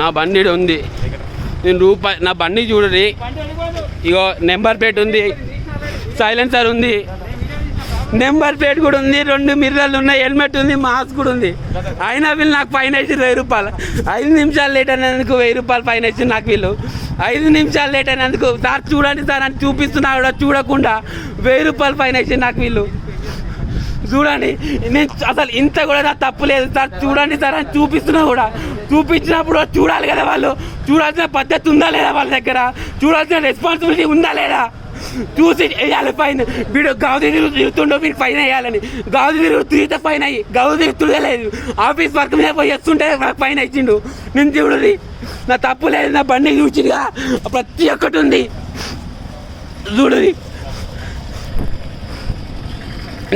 నా బండి ఉంది. నేను రూపాయి నా బండి చూడరి ఇగో నెంబర్ ప్లేట్ ఉంది. సైలెన్సర్ ఉంది. నెంబర్ ప్లేట్ కూడా ఉంది. రెండు మిర్రర్లు ఉన్నాయి. హెల్మెట్ ఉంది. మాస్క్ కూడా ఉంది. అయినా వీళ్ళు నాకు ఫైన్ వేసి వెయ్యి రూపాయలు. ఐదు నిమిషాలు లేట్ అయినందుకు వెయ్యి రూపాయలు ఫైన్ వేసి నాకు వీళ్ళు. ఐదు నిమిషాలు లేట్ అయినందుకు సార్ చూడండి సార్ అని చూపిస్తున్నా కూడా చూడకుండా వెయ్యి రూపాయలు ఫైన్ వేసి నాకు వీళ్ళు. చూడండి నేను అసలు ఇంత కూడా నా తప్పు లేదు సార్. చూడండి సార్ అని చూపిస్తున్నా కూడా. చూపించినప్పుడు చూడాలి కదా వాళ్ళు. చూడాల్సిన పద్ధతి ఉందా లేదా వాళ్ళ దగ్గర? చూడాల్సిన రెస్పాన్సిబిలిటీ ఉందా లేదా? చూసి వేయాలి ఫైన్ వీడు గౌదు తిరుగుతుండో మీరు ఫైన్ వేయాలని గౌదు తిరుగు తిరిగితే ఫైన్ అయ్యి గౌదు తిరగలేదు ఆఫీస్ వర్క్ మీద పోయి వస్తుంటే నాకు ఫైన్ ఇచ్చిండు నేను చూడది నా తప్పు లేదు నా బండి చూసిగా ప్రతి ఒక్కటి ఉంది. చూడది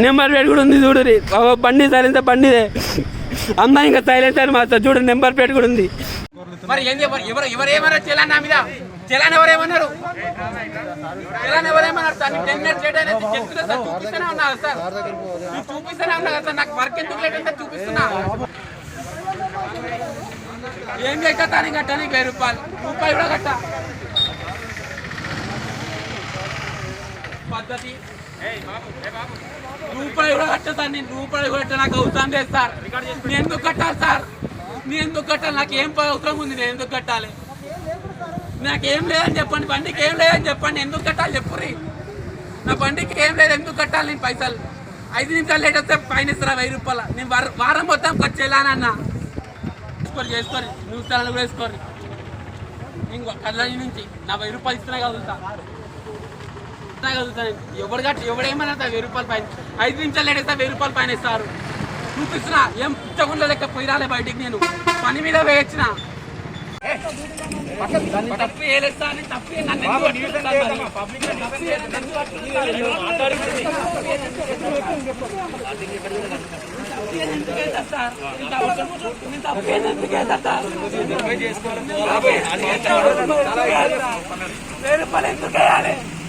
నెంబర్ ప్లేట్ కూడా ఉంది చూడరి బండి సైలెన్సర్ బండిదే. అమ్మ ఇంకా సైలెన్సర్ మాస్టర్. చూడు నెంబర్ ప్లేట్ కూడా ఉంది. మరి ఏంది ఎవరు ఎవరు చలాన్ మీద? చలాన్ ఎవరేమన్నారు? చలాన్ ఎవరేమన్నారు సార్? టెన్ మినిట్స్ లేట్ అనేది చెప్తున్నా సార్. చూపిస్తూనే ఉన్నా సార్. చూపిస్తూనే ఉన్నా సార్. నాకు వర్క్ ఎందుకు లేట్ అంటే చూపిస్తున్నా. ఏం కట్టాను కట్టాను వెయ్యి రూపాయలు. రూపాయి కూడా కట్టా. పద్ధతి. రూపాయలు కూడా కట్టా నేను రూపాయలు కూడా కట్ట నాకు అవసరం లేదు సార్. నేను ఎందుకు కట్టాలి సార్? నేను ఎందుకు కట్టాలి? నాకు ఏం అవసరం ఉంది నేను ఎందుకు కట్టాలి? నాకు ఏం లేదని చెప్పండి బండికి ఏం లేదని చెప్పండి ఎందుకు కట్టాలి? చెప్పుర్రి. నా బండికి ఏం లేదు ఎందుకు కట్టాలి నేను పైసలు? ఐదు నిమిషాలు లేట్ వస్తే పైన ఇస్తారా వెయ్యి రూపాయలు? నేను వార- వారం మొత్తం ఖర్చు చేయాలన్న చేసుకోరు చేసుకోరు న్యూస్ ఛానల్ కూడా వేసుకోరు ఇంకో కళ్ళ నుంచి నా వెయ్యి రూపాయలు ఇస్తున్నా కదులుతా ఇస్తున్నా కదులుతా ఎవడు కట్టి ఎవడేమన్నా వెయ్యి రూపాయల పైన ఐదు నిమిషాలు లేడేస్తా వెయ్యి రూపాయల పైన ఇస్తారు. చూపిస్తున్నా ఏం పుచ్చకుండా లెక్క పోయిరాలే బయటికి నేను. పని మీద వేయొచ్చిన. తప్పు చేయలేదు సార్, నేను తప్పు చేయను. నన్ను ఎందుకు వేయాలి?